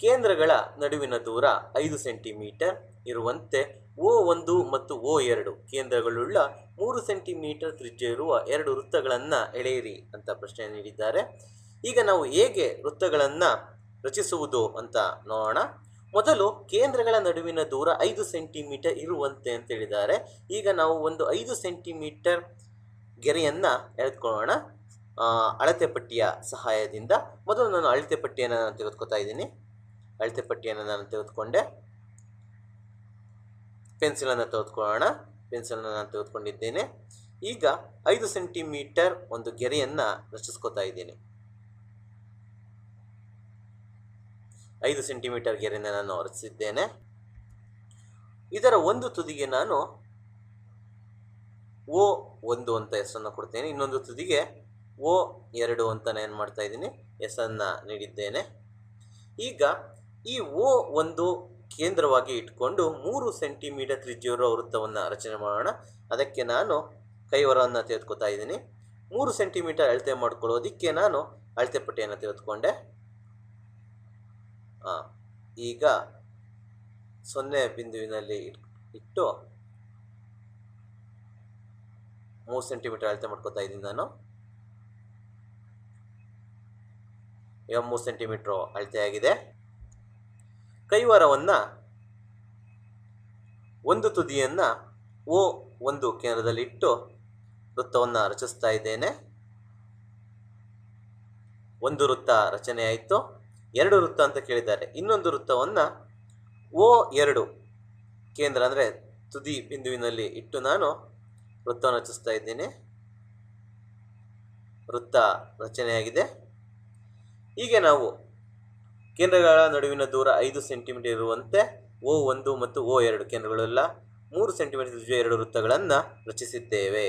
ಕೇಂದ್ರಗಳ ನಡುವಿನ ದೂರ ಐದು ಸೆಂಟಿಮೀಟರ್ ಇರುವಂತೆ ಓ ಒಂದು ಮತ್ತು ಓ ಎರಡು ಕೇಂದ್ರಗಳುಳ್ಳ ಮೂರು ಸೆಂಟಿಮೀಟರ್ ತ್ರಿಜ್ಯ ಇರುವ ಎರಡು ವೃತ್ತಗಳನ್ನು ಎಳೆಯಿರಿ ಅಂತ ಪ್ರಶ್ನೆ ನೀಡಿದ್ದಾರೆ. ಈಗ ನಾವು ಹೇಗೆ ವೃತ್ತಗಳನ್ನು ರಚಿಸುವುದು ಅಂತ ನೋಡೋಣ. ಮೊದಲು ಕೇಂದ್ರಗಳ ನಡುವಿನ ದೂರ ಐದು ಸೆಂಟಿಮೀಟರ್ ಇರುವಂತೆ ಅಂತ ಹೇಳಿದ್ದಾರೆ. ಈಗ ನಾವು ಒಂದು ಐದು ಸೆಂಟಿಮೀಟರ್ ಗೆರೆಯನ್ನು ಎಳೆದುಕೊಳ್ಳೋಣ. ಅಳತೆ ಪಟ್ಟಿಯ ಸಹಾಯದಿಂದ. ಮೊದಲು ನಾನು ಅಳತೆ ಪಟ್ಟಿಯನ್ನು ನಾನು ತೆಗೆದುಕೊತಾ ಇದ್ದೀನಿ. ಅಳತೆ ಪಟ್ಟಿಯನ್ನು ನಾನು ತೆಗೆದುಕೊಂಡೆ. ಪೆನ್ಸಿಲನ್ನು ತೆಗೆದುಕೊಳ್ಳೋಣ. ಪೆನ್ಸಿಲನ್ನು ನಾನು ತೆಗೆದುಕೊಂಡಿದ್ದೇನೆ. ಈಗ ಐದು ಸೆಂಟಿಮೀಟರ್ ಒಂದು ಗೆರೆಯನ್ನು ರಚಿಸ್ಕೊತಾ ಇದ್ದೀನಿ. ಐದು ಸೆಂಟಿಮೀಟರ್ ಗೆರೆಯನ್ನು ನಾನು ರಚಿಸಿದ್ದೇನೆ. ಇದರ ಒಂದು ತುದಿಗೆ ನಾನು ಓ ಒಂದು ಅಂತ ಹೆಸರನ್ನು ಕೊಡ್ತೇನೆ. ಇನ್ನೊಂದು ತುದಿಗೆ ಓ ಎರಡು ಅಂತ ನಾನು ಏನು ಮಾಡ್ತಾ ಇದ್ದೀನಿ? ಹೆಸರನ್ನು ನೀಡಿದ್ದೇನೆ. ಈಗ ಈ ಓ ಒಂದು ಕೇಂದ್ರವಾಗಿ ಇಟ್ಕೊಂಡು ಮೂರು ಸೆಂಟಿಮೀಟರ್ ತ್ರಿಜ್ಯವಿರುವ ವೃತ್ತವನ್ನು ರಚನೆ ಮಾಡೋಣ. ಅದಕ್ಕೆ ನಾನು ಕೈವರವನ್ನು ತೆಗೆದುಕೊತಾ ಇದ್ದೀನಿ. ಮೂರು ಸೆಂಟಿಮೀಟರ್ ಅಳತೆ ಮಾಡ್ಕೊಳ್ಳೋದಕ್ಕೆ ನಾನು ಅಳತೆ ಪಟ್ಟಿಯನ್ನು ತೆಗೆದುಕೊಂಡೆ. ಈಗ ಸೊನ್ನೆ ಬಿಂದುವಿನಲ್ಲಿ ಇಟ್- ಇಟ್ಟು ಮೂರು ಸೆಂಟಿಮೀಟರ್ ಅಳತೆ ಮಾಡ್ಕೊತಾ ಇದ್ದೀನಿ ನಾನು. ಈಗ ಮೂರು ಸೆಂಟಿಮೀಟ್ರು ಅಳತೆ ಆಗಿದೆ ಕೈವಾರವನ್ನು ಒಂದು ತುದಿಯನ್ನು ಓ ಒಂದು ಕೇಂದ್ರದಲ್ಲಿ ಇಟ್ಟು ವೃತ್ತವನ್ನು ರಚಿಸ್ತಾ ಇದ್ದೇನೆ. ಒಂದು ವೃತ್ತ ರಚನೆ ಆಯಿತು. ಎರಡು ವೃತ್ತ ಅಂತ ಕೇಳಿದ್ದಾರೆ. ಇನ್ನೊಂದು ವೃತ್ತವನ್ನು ಓ ಎರಡು ಕೇಂದ್ರ ಅಂದರೆ ತುದಿ ಬಿಂದುವಿನಲ್ಲಿ ಇಟ್ಟು ನಾನು ವೃತ್ತವನ್ನು ರಚಿಸ್ತಾ ಇದ್ದೇನೆ. ವೃತ್ತ ರಚನೆಯಾಗಿದೆ. ಹೀಗೆ ನಾವು ಕೇಂದ್ರಗಳ ನಡುವಿನ ದೂರ ಐದು ಸೆಂಟಿಮೀಟರ್ ಇರುವಂತೆ ಓ ಒಂದು ಮತ್ತು ಓ ಎರಡು ಕೇಂದ್ರಗಳೆಲ್ಲ ಮೂರು ಸೆಂಟಿಮೀಟರ್ ಎರಡು ವೃತ್ತಗಳನ್ನು ರಚಿಸಿದ್ದೇವೆ.